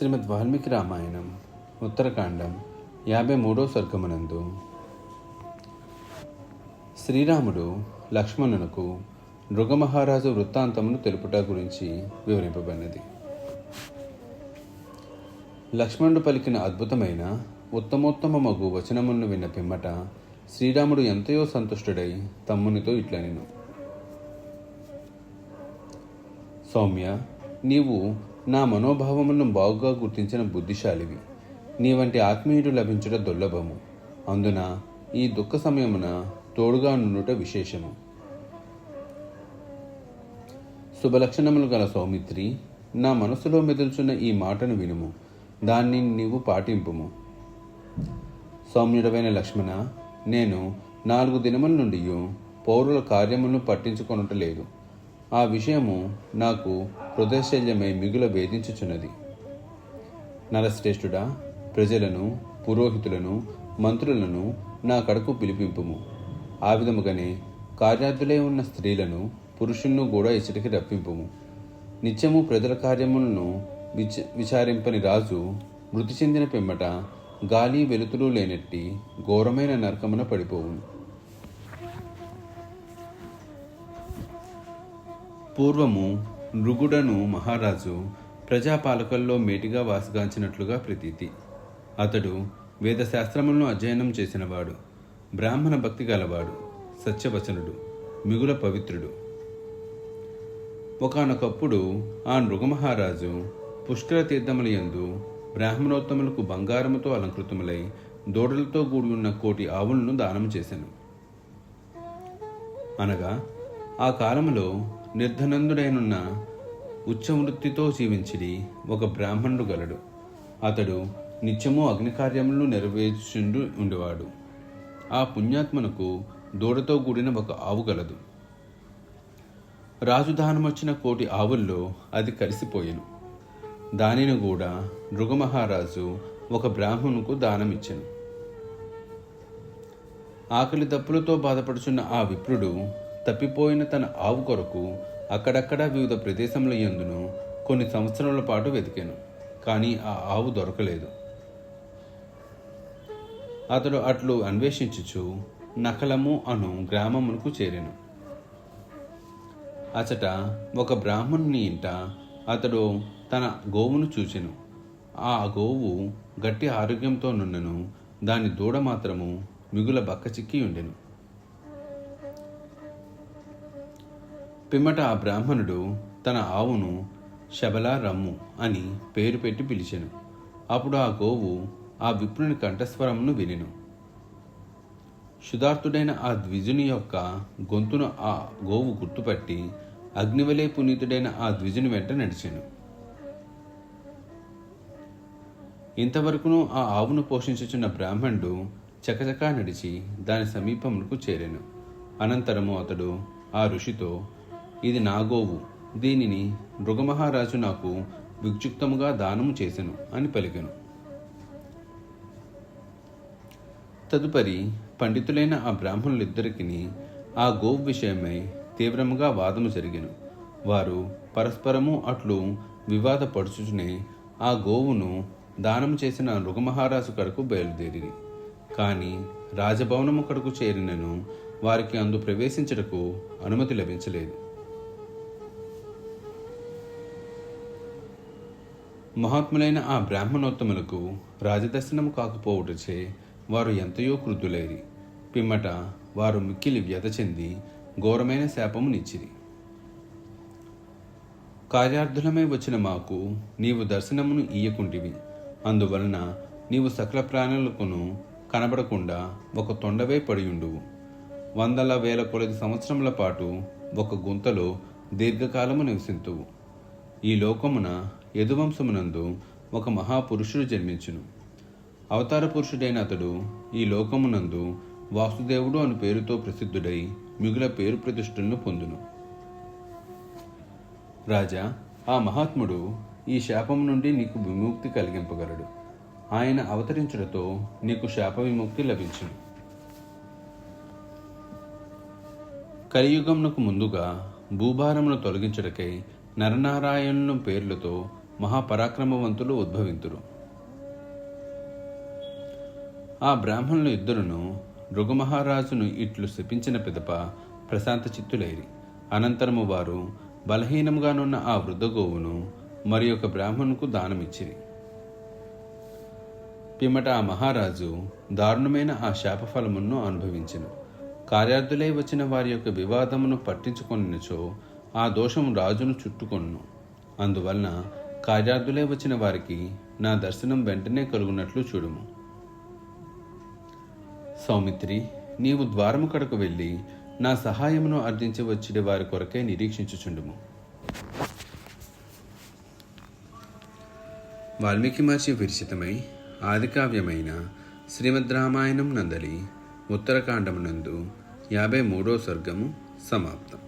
శ్రీమద్ వాల్మీకి రామాయణం ఉత్తరకాండం యాభై మూడో సర్గమునందు. శ్రీరాముడు లక్ష్మణునకు మృగమహారాజు వృత్తాంతమును తెలుపుట గురించి వివరింపబడినది. లక్ష్మణుడు పలికిన అద్భుతమైన ఉత్తమోత్తమమగు వచనములను విన్న పిమ్మట శ్రీరాముడు ఎంతయో సంతుష్టుడై తమ్మునితో ఇట్లనెను. సౌమ్య నీవు నా మనోభావమును బాగుగా గుర్తించిన బుద్ధిశాలివి. నీ వంటి ఆత్మీయుడు లభించుట దుర్లభము. అందున ఈ దుఃఖ సమయమున తోడుగా నుండుట విశేషము. శుభలక్షణములు గల సౌమిత్రి నా మనసులో మెదుల్చున్న ఈ మాటను వినుము. దాన్ని నీవు పాటింపుము. సౌమ్యుడమైన లక్ష్మణ నేను నాలుగు దినముల నుండి పౌరుల కార్యములను పట్టించుకొనటలేదు ఆ విషయము నాకు హృదయశల్యమై మిగుల వేధించుచున్నది. నరశ్రేష్ఠుడా ప్రజలను పురోహితులను మంత్రులను నా కడకు పిలిపింపుము. ఆ విధముగానే కార్యార్థులై ఉన్న స్త్రీలను పురుషులను కూడా ఇచ్చటికి రప్పింపుము. నిత్యము ప్రజల కార్యములను విచ విచారింపని రాజు మృతి చెందిన పిమ్మట గాలి వెలుతురు లేనట్టి ఘోరమైన నరకమున పడిపోవును. పూర్వము నృగుడను మహారాజు ప్రజాపాలకుల్లో మేటిగా వాసగాంచినట్లుగా ప్రతీతి. అతడు వేదశాస్త్రములను అధ్యయనం చేసినవాడు బ్రాహ్మణ భక్తి గలవాడు సత్యవచనుడు మిగుల పవిత్రుడు. ఒకనొకప్పుడు ఆ నృగమహారాజు పుష్కర తీర్థముల యందు బ్రాహ్మణోత్తములకు బంగారముతో అలంకృతములై దూడలతో కూడి ఉన్న కోటి ఆవులను దానం చేశాను అనగా ఆ కాలంలో నిర్ధనందుడైనున్న ఉచ్చవృత్తితో జీవించిడి ఒక బ్రాహ్మణుడు గలడు. అతడు నిత్యము అగ్నికార్యములు నెరవేర్చుండు ఉండేవాడు. ఆ పుణ్యాత్మనకు దూడతో కూడిన ఒక ఆవు గలదు. రాజు దానమొచ్చిన కోటి ఆవుల్లో అది కలిసిపోయెను దానిని కూడా మృగమహారాజు ఒక బ్రాహ్మణుకు దానమిచ్చెను. ఆకలి దప్పులతో బాధపడుచున్న ఆ విప్రుడు తప్పిపోయిన తన ఆవు కొరకు అక్కడక్కడ వివిధ ప్రదేశముల ఎందును కొన్ని సంవత్సరాల పాటు వెతికాను కానీ ఆ ఆవు దొరకలేదు. అతడు అట్లు అన్వేషించుచు నకలము అను గ్రామమునకు చేరాను. అచట ఒక బ్రాహ్మణుని ఇంట అతడు తన గోవును చూచెను. ఆ గోవు గట్టి ఆరోగ్యంతో నున్నను దాని దూడ మాత్రము మిగుల బక్క చిక్కి ఉండెను. పిమ్మట ఆ బ్రాహ్మణుడు తన ఆవును శబలా రమ్ము అని పేరు పెట్టి పిలిచెను. అప్పుడు ఆ గోవు ఆ విప్రుని కంఠస్వరమును వినెను. శుధార్థుడైన ఆ ద్విజుని యొక్క గొంతును ఆ గోవు గుర్తుపట్టి అగ్నివలే పునీతుడైన ఆ ద్విజుని వెంట నడిచాను. ఇంతవరకును ఆ ఆవును పోషించుచున్న బ్రాహ్మణుడు చకచకా నడిచి దాని సమీపమునకు చేరాను. అనంతరము అతడు ఆ ఋషితో ఇది నా గోవు దీనిని మృగమహారాజు నాకు విక్షుప్తముగా దానము చేసెను అని పలికెను. తదుపరి పండితులైన ఆ బ్రాహ్మణులిద్దరికిని ఆ గోవు విషయమై తీవ్రముగా వాదము జరిగెను. వారు పరస్పరము అట్లు వివాదపడుచుచునే ఆ గోవును దానం చేసిన నృగమహారాజు కడకు బయలుదేరి కానీ రాజభవనము కడకు చేరినను. వారికి అందు ప్రవేశించుటకు అనుమతి లభించలేదు. మహాత్ములైన ఆ బ్రాహ్మణోత్తములకు రాజదర్శనము కాకపోవుటచే వారు ఎంతయో క్రుద్ధులైరి. పిమ్మట వారు మిక్కిలి వ్యత చెంది ఘోరమైన శాపము నిచ్చిరి కార్యార్థులమై వచ్చిన మాకు నీవు దర్శనమును ఇయ్యకుంటివి. అందువలన నీవు సకల ప్రాణులకును కనబడకుండా ఒక తొండవే పడియుండువు. వందల వేల కొలది సంవత్సరముల పాటు ఒక గుంతలో దీర్ఘకాలము నివసింతువు. ఈ లోకమున యదువంశమునందు ఒక మహాపురుషుడు జన్మించును. అవతార పురుషుడైన అతడు ఈ లోకమునందు వాసుదేవుడు అను పేరుతో ప్రసిద్ధుడై మిగుల పేరు ప్రతిష్ఠలను పొందును. రాజా ఆ మహాత్ముడు ఈ శాపం నుండి నీకు విముక్తి కలిగింపగలడు. ఆయన అవతరించడంతో నీకు శాప విముక్తి లభించును. కలియుగమునకు ముందుగా భూభారమును తొలగించడకై నరనారాయణుల పేర్లతో మహాపరాక్రమవంతులు ఉద్భవింతురు. ఆ బ్రాహ్మణులు ఇద్దరును మహారాజును ఇట్లు శపించిన పిదప ప్రశాంత చిత్తులైరి. అనంతరము వారు బలహీనముగానున్న ఆ వృద్ధ గోవును మరి ఒక బ్రాహ్మణుకు దానమిచ్చిరి. పిమ్మట ఆ మహారాజు దారుణమైన ఆ శాపఫలమును అనుభవించను. కార్యార్థులై వచ్చిన వారి యొక్క వివాదమును పట్టించుకొనిచో ఆ దోషం రాజును చుట్టుకొను అందువలన కార్యార్థులై వచ్చిన వారికి నా దర్శనం వెంటనే కలుగునట్లు చూడుము. సౌమిత్రి నీవు ద్వారము కడకు వెళ్ళి నా సహాయమును అర్థించి వచ్చిన వారి కొరకే నిరీక్షించుచుండుము. వాల్మీకి మహర్షి విరచితమై ఆదికావ్యమైన శ్రీమద్ రామాయణం నందలి ఉత్తరకాండమునందు యాభై మూడో సర్గము సమాప్తం.